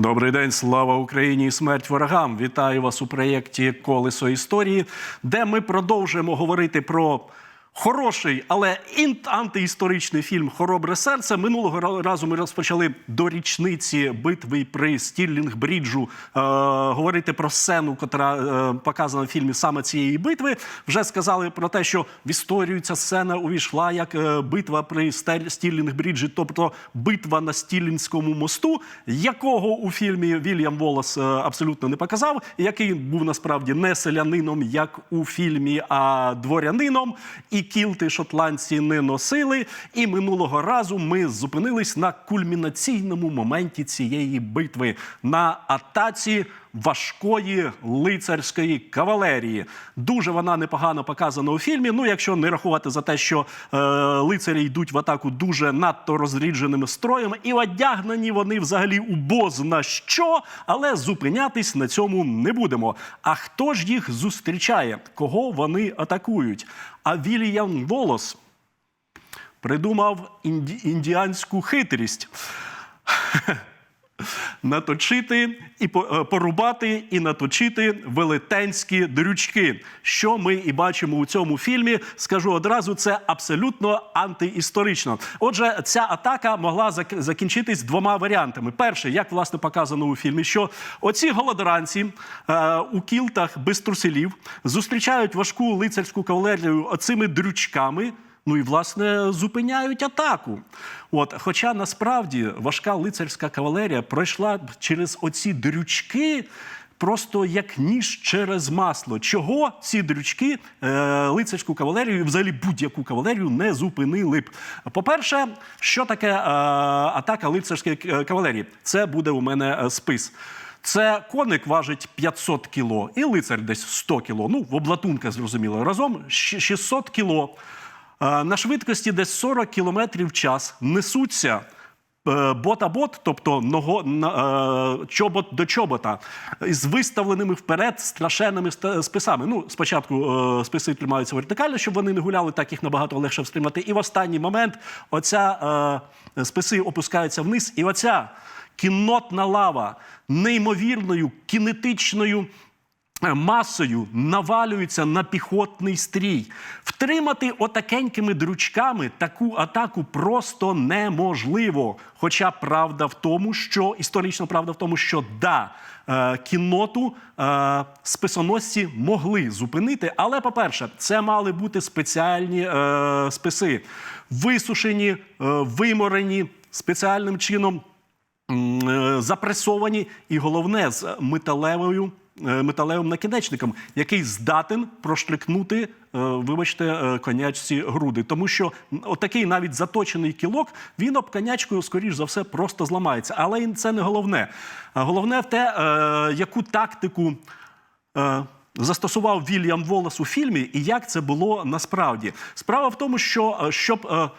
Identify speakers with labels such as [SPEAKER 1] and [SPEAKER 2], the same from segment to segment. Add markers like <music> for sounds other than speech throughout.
[SPEAKER 1] Добрий день, слава Україні і смерть ворогам! Вітаю вас у проєкті Колесо історії, де ми продовжуємо говорити про хороший, але антиісторичний фільм Хоробре серце. Минулого разу ми розпочали до річниці битви при Стірлінг-Бріджу е, говорити про сцену, яка е, показана в фільмі саме цієї битви. Вже сказали про те, що в історію ця сцена увійшла як е, битва при Стірлінг-Бріджі, тобто битва на Стілінському мосту, якого у фільмі Вільям Волос е, абсолютно не показав, який був насправді не селянином, як у фільмі, а дворянином. І кілти шотландці не носили. І минулого разу ми зупинились на кульмінаційному моменті цієї битви на атаці важкої лицарської кавалерії. Дуже вона непогано показана у фільмі. Ну, якщо не рахувати за те, що е, лицарі йдуть в атаку дуже надто розрідженими строями, і одягнені вони взагалі у бозна що, але зупинятись на цьому не будемо. А хто ж їх зустрічає? Кого вони атакують? А Вільям Волос придумав інді- індіанську хитрість <laughs> наточити і е, порубати і наточити велетенські дрючки. Що ми і бачимо у цьому фільмі. Скажу одразу, це абсолютно антиісторично. Отже, ця атака могла зак- закінчитись двома варіантами. Перший, як власне показано у фільмі, що оці голодранці е, у кілтах без труселів зустрічають важку лицарську кавалерію оцими дрючками. Ну і власне зупиняють атаку. От, хоча насправді важка лицарська кавалерія пройшла через оці дрючки. Просто як ніж через масло. Чого ці дрючки е, лицарську кавалерію, взагалі будь-яку кавалерію не зупинили б? По-перше, що таке е, атака лицарської кавалерії? Це буде у мене е, спис. Це коник важить 500 кіло, і лицар десь 100 кіло. Ну, в облатунках, зрозуміло. Разом 600 кіло. Е, На швидкості десь 40 км в час несуться е, бот-а-бот, тобто ного, е, чобот до чобота, з виставленими вперед страшенними списами. Ну, спочатку списи тримаються вертикально, щоб вони не гуляли, так їх набагато легше встримати. І в останній момент оця списи опускаються вниз, і оця кіннотна лава неймовірною кінетичною масою навалюється на піхотний стрій. Втримати отакенькими дручками таку атаку просто неможливо. Хоча правда в тому, що історична правда в тому, що да, е, кінноту е, списоносці могли зупинити. Але, по-перше, це мали бути спеціальні е, списи, висушені, е, виморені спеціальним чином е, запресовані, і головне з металевою. Е, Металевим накінечником, який здатен проштрикнути, е, вибачте, е, конячці груди. Тому що отакий навіть заточений кілок, він об конячкою, скоріш за все, просто зламається. Але це не головне. Головне в те, яку тактику застосував Вільям Волос у фільмі, і як це було насправді. Справа в тому, що щоб е,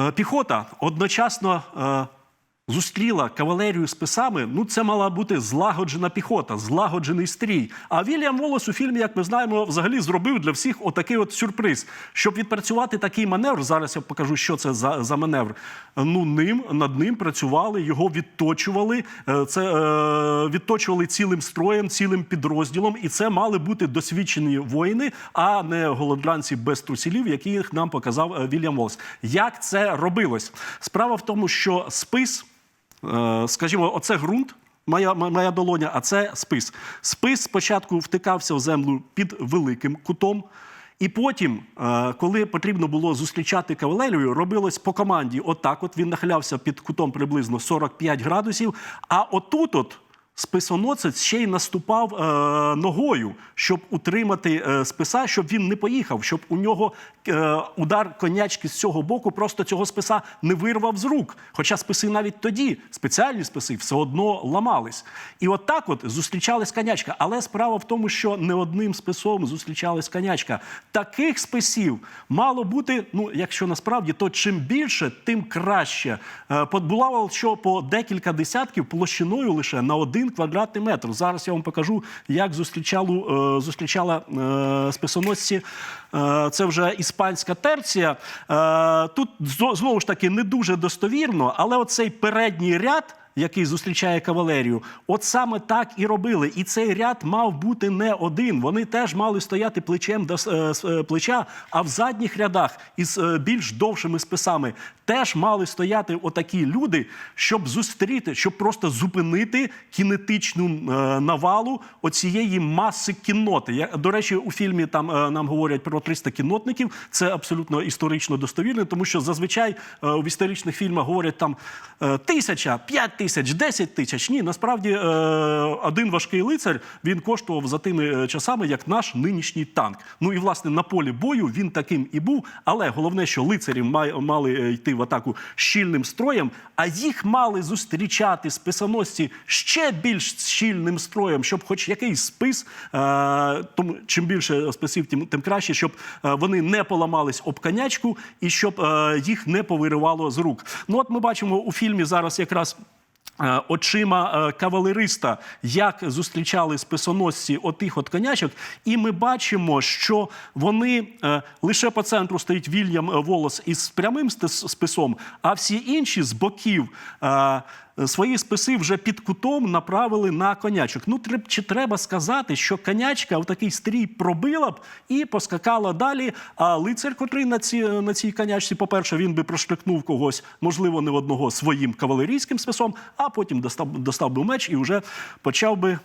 [SPEAKER 1] е, піхота одночасно. е, Зустріла кавалерію з писами, ну це мала бути злагоджена піхота, злагоджений стрій. А Вільям Волос у фільмі, як ми знаємо, взагалі зробив для всіх отакий от сюрприз. Щоб відпрацювати такий маневр, зараз я покажу, що це за, за маневр. Ну ним над ним працювали, його відточували. Е, Це е, відточували цілим строєм, цілим підрозділом, і це мали бути досвідчені воїни, а не голодранці без трусілів, яких нам показав е, Вільям Волос. Як це робилось? Справа в тому, що спис. Е, скажімо, оце ґрунт. Моя, моя долоня, а це спис. Спис спочатку втикався в землю під великим кутом, і потім, е, коли потрібно було зустрічати кавалерію, робилось по команді. Отак, от він нахилявся під кутом приблизно 45 градусів. А отут, от списоносець ще й наступав е, ногою, щоб утримати е, списа, щоб він не поїхав, щоб у нього е, удар конячки з цього боку просто цього списа не вирвав з рук. Хоча списи навіть тоді, спеціальні списи, все одно ламались. І от так от зустрічалась конячка. Але справа в тому, що не одним списом зустрічалась конячка. Таких списів мало бути, ну якщо насправді, то чим більше, тим краще. Е, Подбувало, що по декілька десятків площиною лише на один квадратний метр. Зараз я вам покажу, як зустрічало, е, зустрічала е, списоносці. Е, це вже іспанська терція. Тут знову ж таки не дуже достовірно, але оцей передній ряд який зустрічає кавалерію, от саме так і робили. І цей ряд мав бути не один. Вони теж мали стояти плечем до е, е, плеча, а в задніх рядах із е, більш довшими списами теж мали стояти отакі люди, щоб зустріти, щоб просто зупинити кінетичну навалу оцієї маси кінноти. До речі, у фільмі там нам говорять про 300 кіннотників. Це абсолютно історично достовірно, тому що зазвичай в історичних фільмах говорять там тисяча, п'ять тисяч, десять тисяч. Ні, насправді е, один важкий лицар він коштував за тими е, часами як наш нинішній танк. Ну і власне на полі бою він таким і був. Але головне, що лицарі мали е, йти в атаку щільним строєм, а їх мали зустрічати списоносці ще більш щільним строєм, щоб хоч якийсь спис, тому чим більше списів, тим, тим краще, щоб вони не поламались об конячку і щоб їх не повиривало з рук. Ну от ми бачимо у фільмі зараз якраз. Е, Очима е, кавалериста, як зустрічали списоносці отих от конячок, і ми бачимо, що вони е, лише по центру стоїть Вільям Волос із прямим списом, а всі інші з боків свої списи вже під кутом направили на конячок. Ну, чи треба сказати, що конячка в такий стрій пробила б і поскакала далі. А лицар, котрий на, ці, на цій конячці, по-перше, він би проштикнув когось, можливо, не одного своїм кавалерійським списом, а потім достав, достав би меч і вже почав би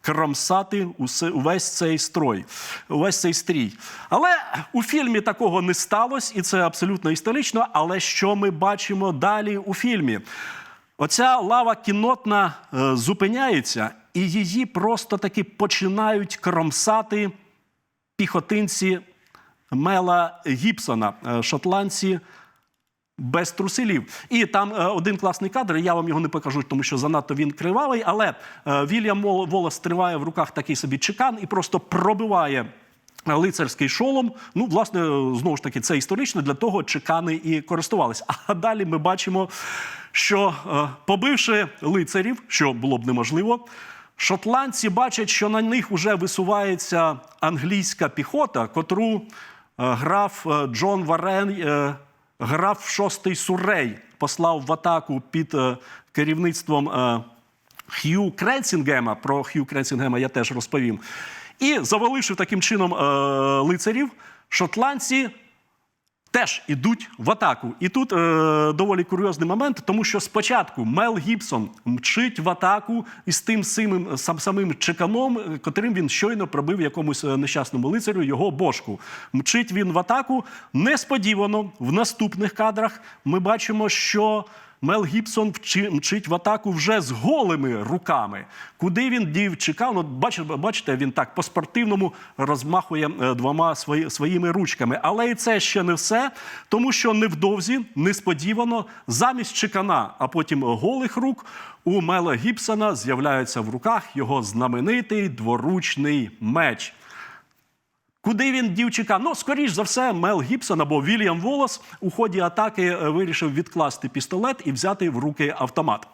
[SPEAKER 1] кромсати усе, увесь цей строй, увесь цей стрій. Але у фільмі такого не сталося, і це абсолютно історично. Але що ми бачимо далі у фільмі? Оця лава кіннотна е, зупиняється, і її просто таки починають кромсати піхотинці Мела Гібсона, е, шотландці без труселів. І там е, один класний кадр, я вам його не покажу, тому що занадто він кривавий, але Вільям Вол- Волос триває в руках такий собі чекан і просто пробиває. Лицарський шолом, ну, власне, знову ж таки, це історично, для того чекани і користувались. А далі ми бачимо, що е, побивши лицарів, що було б неможливо, шотландці бачать, що на них вже висувається англійська піхота, котру е, граф е, Джон Варен, граф шостий Сурей, послав в атаку під керівництвом Х'ю Кренсінгема. Про Х'ю Кренсінгема я теж розповім. І заваливши таким чином е, лицарів, шотландці теж ідуть в атаку. І тут е, доволі курйозний момент, тому що спочатку Мел Гібсон мчить в атаку із тим самим, сам, самим чеканом, котрим він щойно пробив якомусь е, нещасному лицарю його бошку. Мчить він в атаку. Несподівано в наступних кадрах ми бачимо, що. Мел Гібсон мчить в атаку вже з голими руками. Куди він дів чекав? Ну, бачите, він так по-спортивному розмахує е, двома свої, своїми ручками. Але і це ще не все, тому що невдовзі, несподівано, замість чекана, а потім голих рук, у Мела Гібсона з'являється в руках його знаменитий дворучний меч. Куди він дів чека? Ну, скоріш за все, Мел Гібсон або Вільям Волос у ході атаки е, вирішив відкласти пістолет і взяти в руки автомат.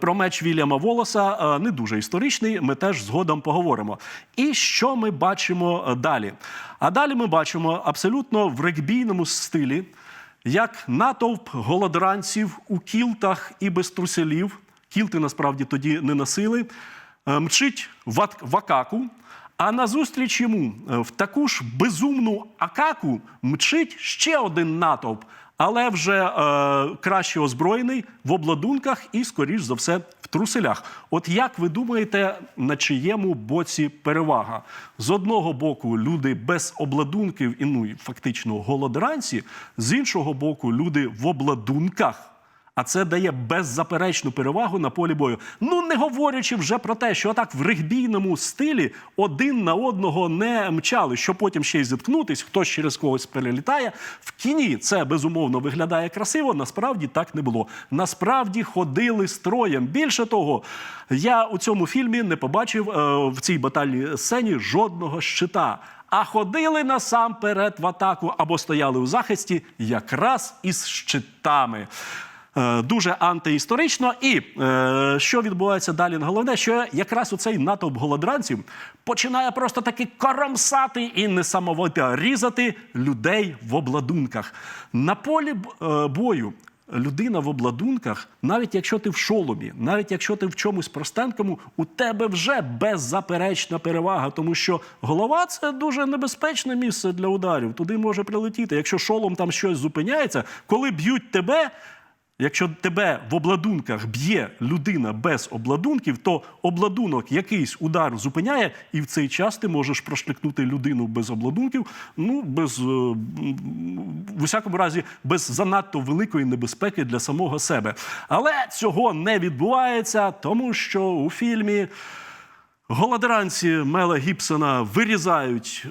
[SPEAKER 1] Про меч Вільяма Волоса е, не дуже історичний. Ми теж згодом поговоримо. І що ми бачимо е, далі? А далі ми бачимо абсолютно в регбійному стилі, як натовп голодранців у кілтах і без труселів. Кілти насправді тоді не носили. Мчить в акаку. А назустріч йому е, в таку ж безумну акаку мчить ще один натовп, але вже е, краще озброєний в обладунках і, скоріш за все, в труселях. От як ви думаєте, на чиєму боці перевага? З одного боку, люди без обладунків і ну, фактично голодранці, з іншого боку, люди в обладунках. А це дає беззаперечну перевагу на полі бою. Ну не говорячи вже про те, що так в регбійному стилі один на одного не мчали, що потім ще й зіткнутись, хтось через когось перелітає. В кіні це безумовно виглядає красиво. Насправді так не було. Насправді ходили строєм. Більше того, я у цьому фільмі не побачив е, в цій батальній сцені жодного щита. А ходили насамперед в атаку або стояли у захисті якраз із щитами. Е, Дуже антиісторично. І е, що відбувається далі? Головне, що якраз у цей натовп голодранців починає просто таки коромсати і несамовито різати людей в обладунках. На полі е, бою людина в обладунках, навіть якщо ти в шоломі, навіть якщо ти в чомусь простенькому, у тебе вже беззаперечна перевага, тому що голова це дуже небезпечне місце для ударів. Туди може прилетіти. Якщо шолом там щось зупиняється, коли б'ють тебе. Якщо тебе в обладунках б'є людина без обладунків, то обладунок якийсь удар зупиняє, і в цей час ти можеш прошликнути людину без обладунків, ну без е, в усякому разі без занадто великої небезпеки для самого себе. Але цього не відбувається, тому що у фільмі голодранці Мела Гібсона вирізають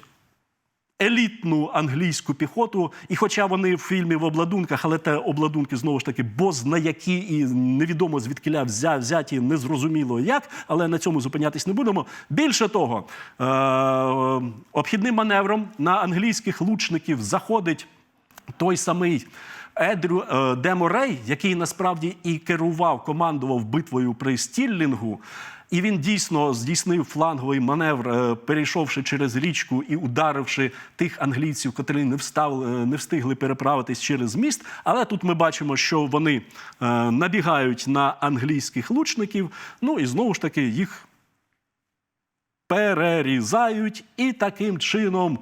[SPEAKER 1] елітну англійську піхоту. І хоча вони в фільмі в обладунках, але те обладунки знову ж таки бозна які і невідомо звідкиля взя, взяті, незрозуміло як, але на цьому зупинятись не будемо. Більше того, е- обхідним маневром на англійських лучників заходить той самий. Едрю е, Деморей, який насправді і керував, командував битвою при Стіллінгу, і він дійсно здійснив фланговий маневр, е, перейшовши через річку і ударивши тих англійців, котрі не встав, е, не встигли переправитись через міст. Але тут ми бачимо, що вони набігають на англійських лучників. Ну і знову ж таки їх перерізають, і таким чином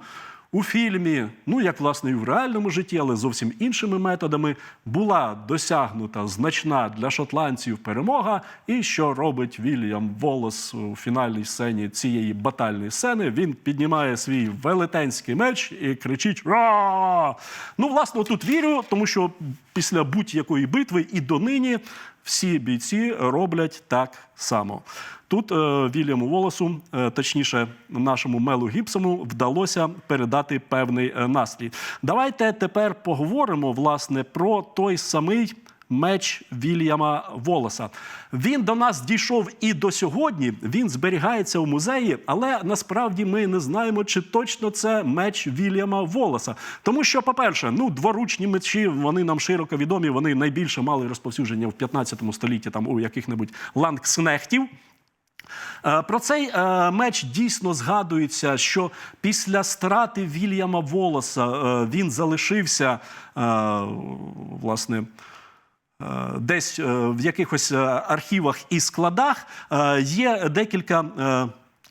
[SPEAKER 1] у фільмі, ну як власне і в реальному житті, але зовсім іншими методами, була досягнута значна для шотландців перемога. І що робить Вільям Волос у фінальній сцені цієї батальної сцени? Він піднімає свій велетенський меч і кричить Ра! Ну, власне, тут вірю, тому що після будь-якої битви і донині всі бійці роблять так само. Тут е, Вільяму Волосу, е, точніше, нашому Мелу Гіпсому, вдалося передати певний е, наслід. Давайте тепер поговоримо власне про той самий. Меч Вільяма Волоса. Він до нас дійшов і до сьогодні. Він зберігається у музеї, але насправді ми не знаємо, чи точно це меч Вільяма Волоса. Тому що, по-перше, ну дворучні мечі вони нам широко відомі. Вони найбільше мали розповсюдження в 15 столітті, там у яких-небудь лангснехтів. Е, Про цей е, меч дійсно згадується, що після страти Вільяма Волоса е, він залишився власне. Е, Десь е, в якихось е, архівах і складах є декілька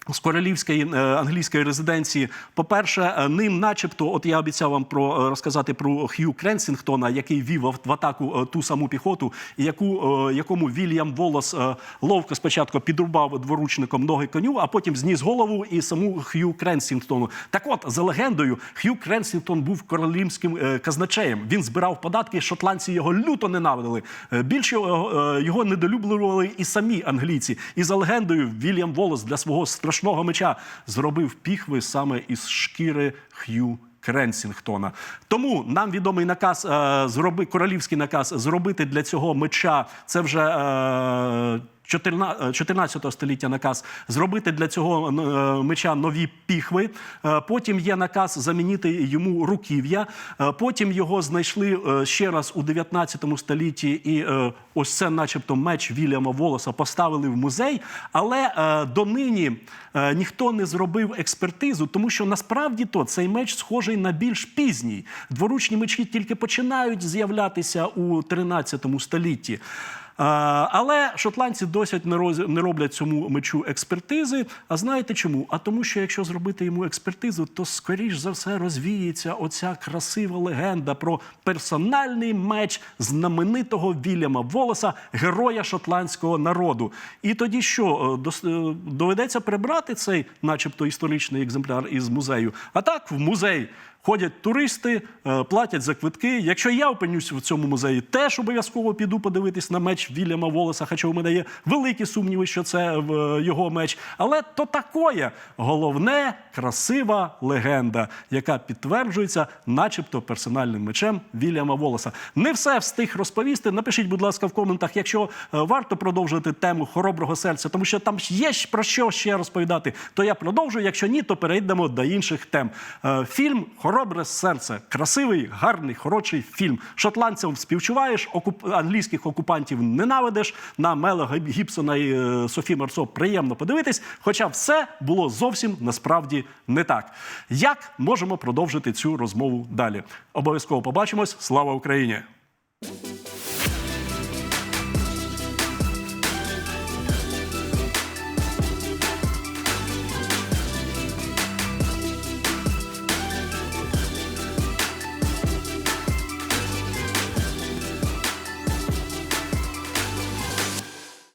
[SPEAKER 1] з королівської е, англійської резиденції. По-перше, е, ним, начебто, от я обіцяв вам про е, розказати про Х'ю Кренсінгтона, який вів в атаку ту саму піхоту, яку якому Вільям Волос ловко спочатку підрубав дворучником ноги коню, а потім зніс голову і саму Х'ю Кренсінгтону. Так от, за легендою, Х'ю Кренсінгтон був королівським казначеєм. Він збирав податки, шотландці його люто ненавидили. Більше його недолюблювали і самі англійці. І за легендою, Вільям Волос для свого страшного меча зробив піхви саме із шкіри Х'ю. Кренсінгтона. Тому нам відомий наказ е, зроби королівський наказ зробити для цього меча. Це вже е, 14 14 століття наказ зробити для цього е, меча нові піхви. Е, Потім є наказ замінити йому руків'я. Е, Потім його знайшли е, ще раз у 19 столітті, і е, ось це, начебто, меч Вільяма Волоса поставили в музей. Але е, донині е, ніхто не зробив експертизу, тому що насправді то цей меч схожий на більш пізній. Дворучні мечі тільки починають з'являтися у 13 столітті. Але шотландці досить не роз- не роблять цьому мечу експертизи. А знаєте чому? А тому, що якщо зробити йому експертизу, то скоріш за все розвіється оця красива легенда про персональний меч знаменитого Вільяма Волоса, героя шотландського народу. І тоді що е, е, доведеться прибрати цей, начебто, історичний екземпляр із музею. А так в музей. Ходять туристи, е, платять за квитки. Якщо я опинюсь в цьому музеї, теж обов'язково піду подивитись на меч Вільяма Волоса, хоча у мене є великі сумніви, що це е, його меч. Але то такое. Головне красива легенда, яка підтверджується, начебто, персональним мечем Вільяма Волоса. Не все встиг розповісти. Напишіть, будь ласка, в коментах, якщо е, варто продовжити тему хороброго серця, тому що там є про що ще розповідати. То я продовжую. Якщо ні, то перейдемо до інших тем. Фільм Хоробре серце. Красивий, гарний, хороший фільм. Шотландцям співчуваєш, окуп... англійських окупантів ненавидиш. На Мела Гіб- Гібсона і е, Софі Марсо приємно подивитись. Хоча все було зовсім насправді не так. Як можемо продовжити цю розмову далі? Обов'язково побачимось. Слава Україні!